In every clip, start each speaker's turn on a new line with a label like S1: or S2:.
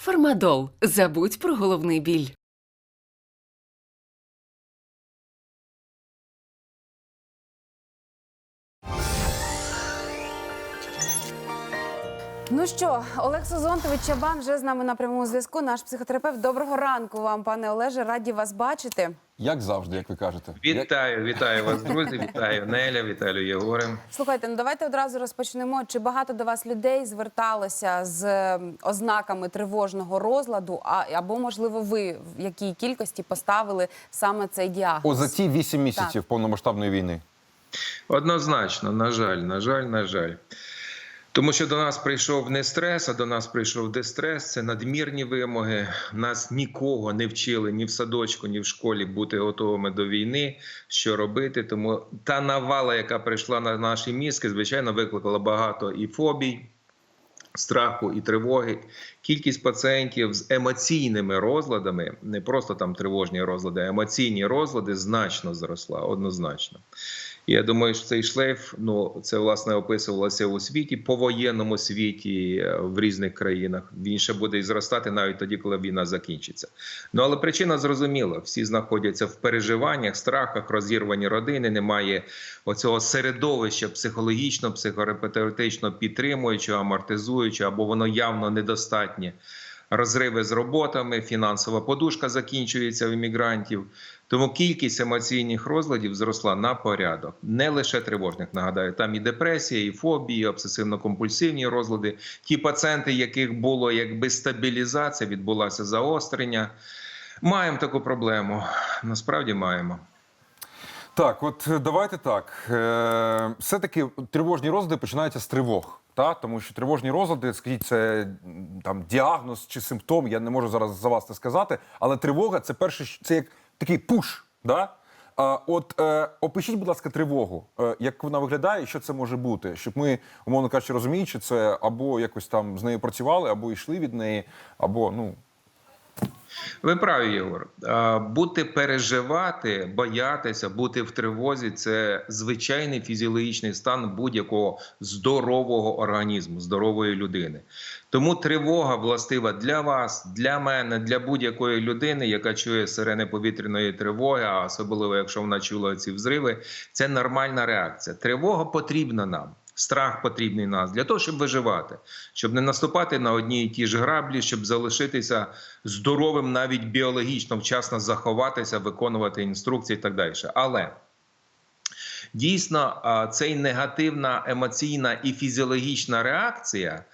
S1: Фармадол. Забудь про головний біль.
S2: Ну що, Олег Созонтович Чабан вже з нами на прямому зв'язку. Наш психотерапевт. Доброго ранку вам, пане Олеже. Раді вас бачити.
S3: Як завжди, як ви кажете. Як-
S4: Вітаю, вітаю вас, друзі. Вітаю Неля, вітаю Єгоре.
S2: Слухайте, ну давайте одразу розпочнемо. Чи багато до вас людей зверталося з ознаками тривожного розладу? А або можливо, ви в якій кількості поставили саме цей діагноз?
S3: О, за ці вісім місяців повномасштабної війни.
S4: Однозначно, на жаль, на жаль, на жаль. Тому що до нас прийшов не стрес, а до нас прийшов дистрес. Це надмірні вимоги. Нас нікого не вчили ні в садочку, ні в школі бути готовими до війни, що робити. Тому та навала, яка прийшла на наші мізки, звичайно, викликала багато і фобій, страху і тривоги. Кількість пацієнтів з емоційними розладами, не просто там тривожні розлади, а емоційні розлади значно зросла, однозначно. Я думаю, що цей шлейф, ну це власне описувалося у світі, повоєнному світі е, в різних країнах. Він ще буде зростати навіть тоді, коли війна закінчиться. Ну але причина зрозуміла: всі знаходяться в переживаннях, страхах, розірвані родини. Немає оцього середовища психологічно, психотерапевтично підтримуючого, амортизуючого, або воно явно недостатнє. Розриви з роботами, фінансова подушка закінчується в іммігрантів. Тому кількість емоційних розладів зросла на порядок, не лише тривожних. Нагадаю, там і депресія, і фобії, і обсесивно-компульсивні розлади. Ті пацієнти, яких було якби стабілізація, відбулася заострення. Маємо таку проблему. Насправді маємо.
S3: Так, от е, давайте так. Е, все-таки тривожні розлади починаються з тривог. Та? Тому що тривожні розлади, скажіть, це там діагноз чи симптом, я не можу зараз за вас це сказати, але тривога це перше, це як такий пуш. Да? А, от е, опишіть, будь ласка, тривогу, е, як вона виглядає що це може бути, щоб ми, умовно кажучи, розуміючи це, або якось там з нею працювали, або йшли від неї, або ну
S4: Ви праві, Єгор. Бути переживати, боятися, бути в тривозі це звичайний фізіологічний стан будь-якого здорового організму, здорової людини. Тому тривога властива для вас, для мене, для будь-якої людини, яка чує сирени повітряної тривоги, а особливо якщо вона чула ці взриви. Це нормальна реакція. Тривога потрібна нам. Страх потрібний нас для того, щоб виживати, щоб не наступати на одні і ті ж граблі, щоб залишитися здоровим, навіть біологічно, вчасно заховатися, виконувати інструкції і так далі. Але дійсно цей негативна емоційна і фізіологічна реакція.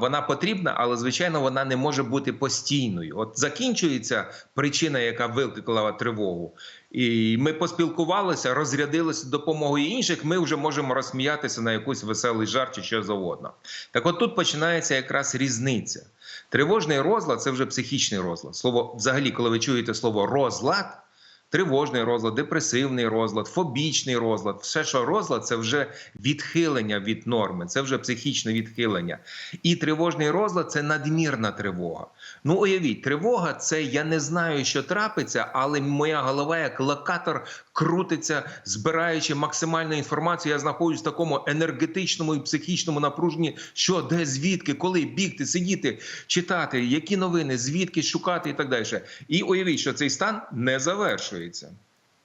S4: Вона потрібна, але звичайно вона не може бути постійною. От закінчується причина, яка викликала тривогу, і ми поспілкувалися, розрядилися допомогою інших. Ми вже можемо розсміятися на якусь веселий жарт чи що завгодно. Так, от тут починається якраз різниця. Тривожний розлад це вже психічний розлад. Слово, взагалі, коли ви чуєте слово розлад. Тривожний розлад, депресивний розлад, фобічний розлад, все, що розлад, це вже відхилення від норми, це вже психічне відхилення. І тривожний розлад це надмірна тривога. Ну, уявіть, тривога це я не знаю, що трапиться, але моя голова як локатор крутиться, збираючи максимальну інформацію. Я знаходжусь в такому енергетичному і психічному напруженні, що де, звідки, коли бігти, сидіти, читати, які новини, звідки шукати і так далі. І уявіть, що цей стан не завершується.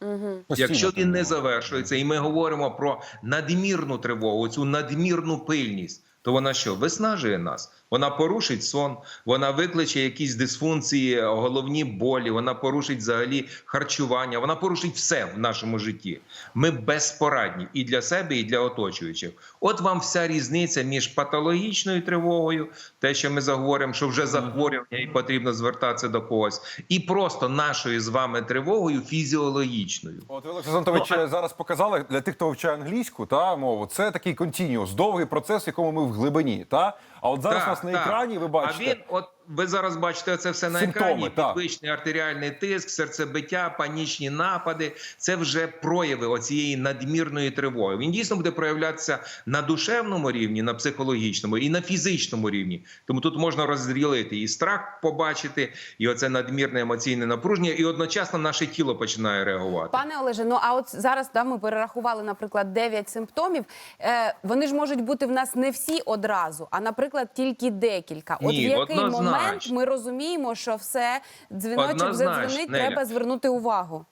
S3: Угу.
S4: Якщо він не завершується, і ми говоримо про надмірну тривогу, цю надмірну пильність, то вона що виснажує нас? Вона порушить сон, вона викличе якісь дисфункції, головні болі, вона порушить взагалі харчування, вона порушить все в нашому житті. Ми безпорадні і для себе, і для оточуючих. От вам вся різниця між патологічною тривогою, те, що ми заговоримо, що вже захворювання і потрібно звертатися до когось, і просто нашою з вами тривогою фізіологічною.
S3: От ви, Олексій
S4: Ну,
S3: зараз показали для тих, хто вивчає англійську та мову. Це такий контініус, довгий процес, в якому ми в глибині. Та а от зараз у нас на екрані ви бачите.
S4: А він, от ви зараз бачите це все на
S3: Симптоми,
S4: екрані. Підвищений артеріальний тиск, серцебиття, панічні напади. Це вже прояви оцієї надмірної тривоги. Він дійсно буде проявлятися на душевному рівні, на психологічному і на фізичному рівні. Тому тут можна розділити і страх побачити, і оце надмірне емоційне напруження, і одночасно наше тіло починає реагувати.
S2: Пане Олеже, ну а от зараз да, ми перерахували, наприклад, 9 симптомів. Е, вони ж можуть бути в нас не всі одразу, а наприклад, тільки декілька. От
S4: Ні,
S2: в який
S4: однозначно. Однозначно.
S2: ми розуміємо, що все дзвіночок
S4: за
S2: задзвонить, треба звернути увагу.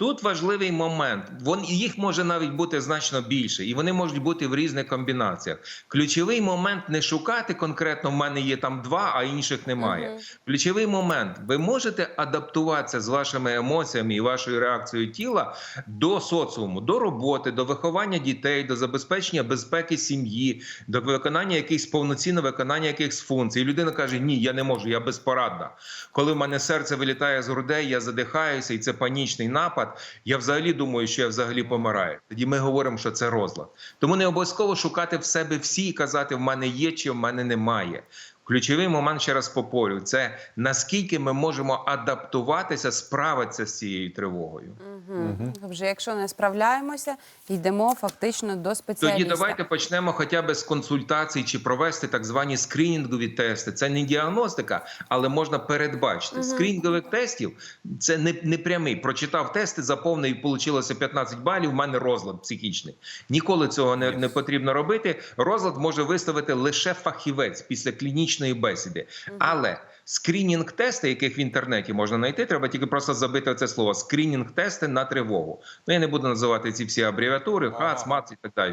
S4: Тут важливий момент. Вон їх може навіть бути значно більше, і вони можуть бути в різних комбінаціях. Ключовий момент не шукати конкретно. В мене є там два, а інших немає. Ключовий момент: ви можете адаптуватися з вашими емоціями і вашою реакцією тіла до соціуму, до роботи, до виховання дітей, до забезпечення безпеки сім'ї, до виконання якихось повноцінного виконання якихось функцій. І людина каже: Ні, я не можу, я безпорадна. Коли в мене серце вилітає з грудей, я задихаюся, і це панічний напад. Я взагалі думаю, що я взагалі помираю. Тоді ми говоримо, що це розлад. Тому не обов'язково шукати в себе всі і казати, в мене є чи в мене немає. Ключовий момент ще раз повторюю, це наскільки ми можемо адаптуватися, справитися з цією тривогою.
S2: Угу. Вже якщо не справляємося, йдемо фактично до спеціаліста.
S4: Тоді давайте почнемо хоча б з консультацій чи провести так звані скринінгові тести. Це не діагностика, але можна передбачити. Скринінгових тестів це не, не прямий. Прочитав тести, заповнив і вийшло 15 балів. У мене розлад психічний. Ніколи цього не, не потрібно робити. Розлад може виставити лише фахівець після клінічної бесіди. Але скринінг-тести, яких в інтернеті можна знайти, треба тільки просто забити це слово скринінг-тести на тривогу. Ну я не буду називати ці всі абревіатури, ХАЦ, МАЦ і так далі.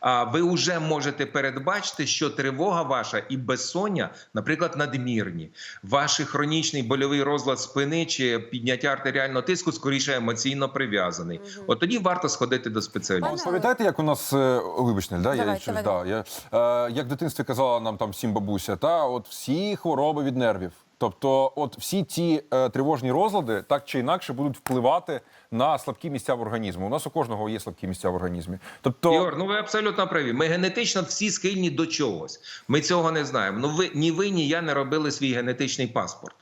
S4: А ви вже можете передбачити, що тривога ваша і безсоння, наприклад, надмірні, ваш хронічний больовий розлад спини чи підняття артеріального тиску скоріше емоційно прив'язаний. От тоді варто сходити до спеціаліста.
S2: Пане-
S3: Пам'ятаєте, як у нас е, вибачте, да, я,
S2: Давай,
S3: щось,
S2: давай.
S3: да, я, е, як в дитинстві казала нам там всім бабуся, та от всі хвороби від нервів. Тобто, от всі ці е, тривожні розлади так чи інакше будуть впливати на слабкі місця в організмі. У нас у кожного є слабкі місця в організмі. Тобто,
S4: Йор, ну ви абсолютно праві. Ми генетично всі схильні до чогось. Ми цього не знаємо. Ну ви ні ви, ні я не робили свій генетичний паспорт.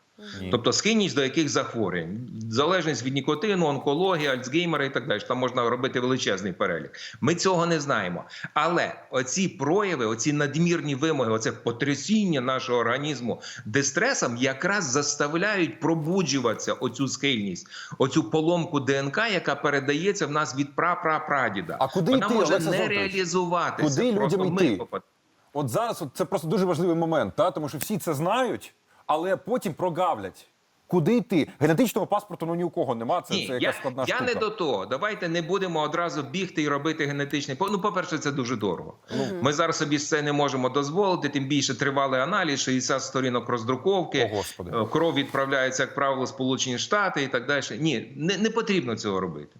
S4: Тобто схильність до яких захворювань, залежність від нікотину, онкології, альцгеймера і так далі. Там можна робити величезний перелік. Ми цього не знаємо. Але оці прояви, оці надмірні вимоги, оце потрясіння нашого організму дистресом якраз заставляють пробуджуватися оцю схильність, оцю поломку ДНК, яка передається в нас від прапрапрадіда.
S3: А куди
S4: Вона
S3: йти,
S4: може
S3: Олексій
S4: не
S3: Золотович?
S4: реалізуватися.
S3: Куди людям
S4: ми
S3: йти? от зараз от це просто дуже важливий момент, та? тому що всі це знають, але потім прогавлять. Куди йти? Генетичного паспорту ну ні у кого нема. Це,
S4: Ні,
S3: це
S4: я,
S3: якась складна
S4: я
S3: штука.
S4: не до того. Давайте не будемо одразу бігти і робити генетичний по- Ну, по-перше, це дуже дорого. Ми зараз собі це не можемо дозволити. Тим більше тривалий аналіз, 60 сторінок роздруковки.
S3: О, Господи.
S4: Е, Кров відправляється, як правило, Сполучені Штати і так далі. Ні, не, не потрібно цього робити.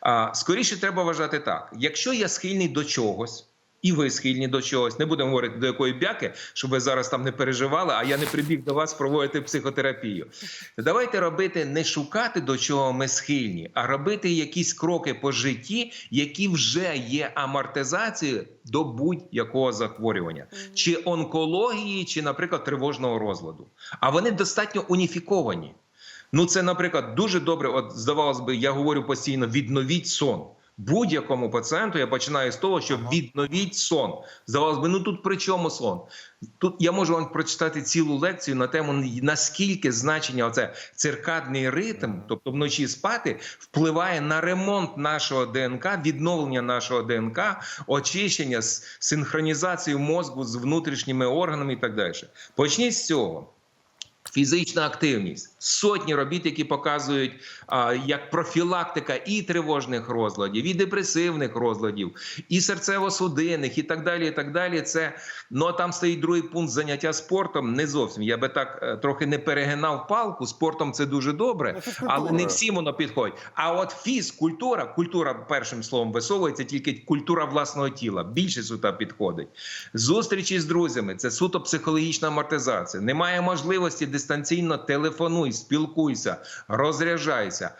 S4: А скоріше треба вважати так: якщо я схильний до чогось. І ви схильні до чогось. Не будемо говорити до якої бяки, щоб ви зараз там не переживали, а я не прибіг до вас проводити психотерапію. Давайте робити не шукати до чого ми схильні, а робити якісь кроки по житті, які вже є амортизацією до будь-якого захворювання, чи онкології, чи, наприклад, тривожного розладу. А вони достатньо уніфіковані. Ну, це, наприклад, дуже добре. От здавалось би, я говорю постійно: відновіть сон. Будь-якому пацієнту я починаю з того, що відновіть сон. Здавалось би, ну тут при чому сон? Тут я можу вам прочитати цілу лекцію на тему наскільки значення оце циркадний ритм, тобто вночі спати, впливає на ремонт нашого ДНК, відновлення нашого ДНК, очищення, с- синхронізацію мозку з внутрішніми органами і так далі. Почніть з цього. Фізична активність, сотні робіт, які показують а, як профілактика і тривожних розладів, і депресивних розладів, і серцево-судинних, і так далі. І так далі. Це ну а там стоїть другий пункт заняття спортом. Не зовсім. Я би так е, трохи не перегинав палку. Спортом це дуже добре,
S3: Ну,
S4: але не всім воно підходить. А от фізкультура, культура першим словом висовується, тільки культура власного тіла. Більше сюди підходить. Зустрічі з друзями це суто психологічна амортизація. Немає можливості дистанційно телефонуй, спілкуйся, розряджайся.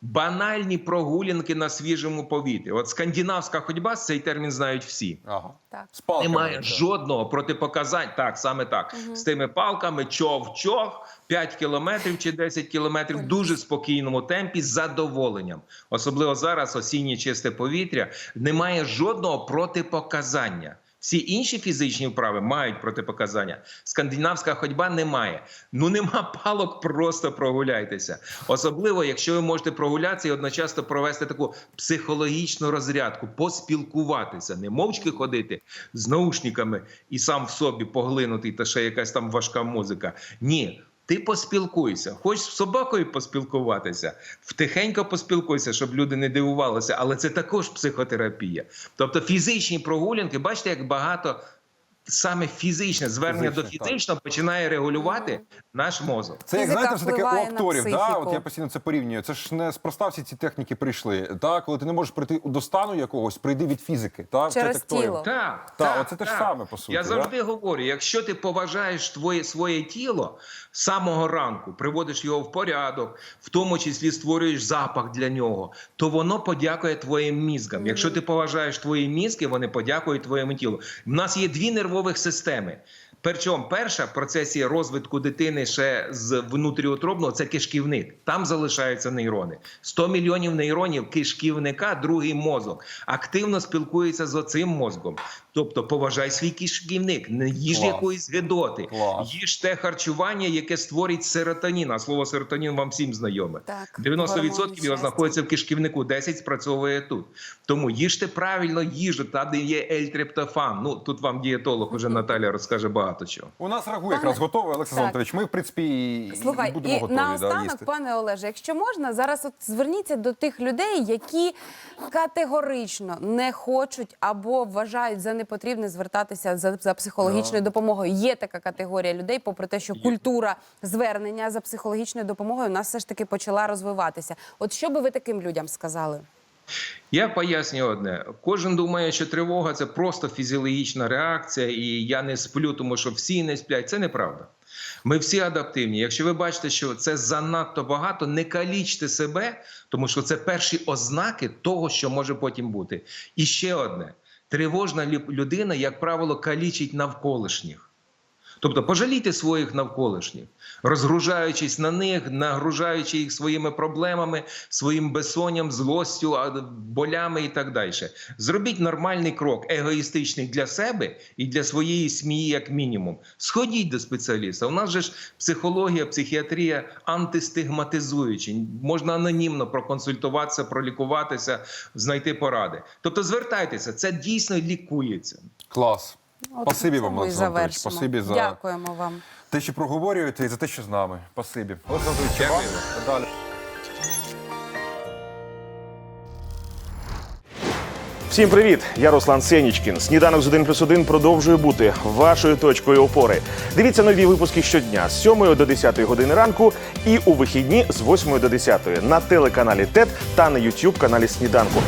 S4: Банальні прогулянки на свіжому повітрі. От скандинавська ходьба, цей термін знають всі.
S3: Ага.
S2: Так.
S3: З палками,
S4: Немає
S3: так.
S4: жодного протипоказань. Так, саме так. З тими палками чов-чов, 5 кілометрів чи 10 кілометрів в дуже спокійному темпі з задоволенням. Особливо зараз осіннє чисте повітря. Немає жодного протипоказання. Всі інші фізичні вправи мають протипоказання. Скандинавська ходьба немає. Ну нема палок, просто прогуляйтеся. Особливо, якщо ви можете прогулятися і одночасно провести таку психологічну розрядку, поспілкуватися, не мовчки ходити з наушниками і сам в собі поглинути, та ще якась там важка музика. Ні. Ти поспілкуйся, хочеш з собакою поспілкуватися, втихенько поспілкуйся, щоб люди не дивувалися, але це також психотерапія. Тобто фізичні прогулянки, бачите, як багато саме фізичне звернення
S3: Фізичне,
S4: до
S3: так.
S4: фізичного починає регулювати наш мозок.
S3: Це як
S2: Фізика
S3: знаєте, все таки у
S2: впливає на
S3: акторів. Да?
S2: психіку.
S3: От я постійно це порівнюю. Це ж не спроста всі ці техніки прийшли. Та коли ти не можеш прийти до стану якогось, прийди від фізики. Та
S2: Через
S3: Це
S2: тіло.
S4: Так,
S3: Так,
S4: так,
S3: оце те ж
S4: так.
S3: саме, по суті,
S4: Я
S3: да?
S4: завжди говорю: якщо ти поважаєш твоє своє тіло з самого ранку, приводиш його в порядок, в тому числі створюєш запах для нього, то воно подякує твоїм мізкам. Якщо ти поважаєш твої мізки, вони подякують твоєму тілу. У нас є дві нервових системи. Причому перша в процесі розвитку дитини ще з внутріутробного це кишківник. Там залишаються нейрони. 100 мільйонів нейронів кишківника, другий мозок, активно спілкується з оцим мозком. Тобто поважай свій кишківник, не їж
S3: Клас.
S4: якоїсь гидоти,
S3: Клас.
S4: їж те харчування, яке створить серотонін. А слово серотонін вам всім знайоме.
S2: Так,
S4: 90% його знаходиться в кишківнику, 10% спрацьовує тут. Тому їжте правильно їжу, там де є L-триптофан. Ну тут вам дієтолог уже Наталя розкаже багато чого.
S3: У нас рагу
S2: Пане-
S3: якраз готовий, Олексій
S2: Так.
S3: Ми, в принципі, і-
S2: Слухай,
S3: і будемо
S2: і
S3: готові да,
S2: наостанок,
S3: їсти.
S2: пане Олеже, якщо можна, зараз от зверніться до тих людей, які категорично не хочуть або вважають за непотрібне звертатися за, за психологічною допомогою. Є така категорія людей, попри те, що культура звернення за психологічною допомогою у нас все ж таки почала розвиватися. От що би ви таким людям сказали?
S4: Я пояснюю одне: кожен думає, що тривога це просто фізіологічна реакція, і я не сплю, тому що всі не сплять. Це неправда. Ми всі адаптивні. Якщо ви бачите, що це занадто багато, не калічте себе, тому що це перші ознаки того, що може потім бути. І ще одне: тривожна людина, як правило, калічить навколишніх. Тобто пожалійте своїх навколишніх, розгружаючись на них, нагружаючи їх своїми проблемами, своїм безсонням, злостю, болями і так далі. Зробіть нормальний крок, егоїстичний для себе і для своєї сім'ї, як мінімум. Сходіть до спеціаліста. У нас же ж психологія, психіатрія антистигматизуючі. Можна анонімно проконсультуватися, пролікуватися, знайти поради. Тобто звертайтеся, це дійсно лікується.
S3: Клас.
S2: От
S3: Спасибі вам, Анатолійович. Спасибі за
S2: Дякуємо вам.
S3: те, що проговорюєте, і за те, що з нами. Спасибі. Олексій Анатолійович, вам далі.
S5: Всім привіт! Я Руслан Сенічкін. Сніданок з 1 плюс 1 продовжує бути вашою точкою опори. Дивіться нові випуски щодня з 7 до 10 години ранку і у вихідні з 8 до 10 на телеканалі ТЕТ та на YouTube каналі Сніданку.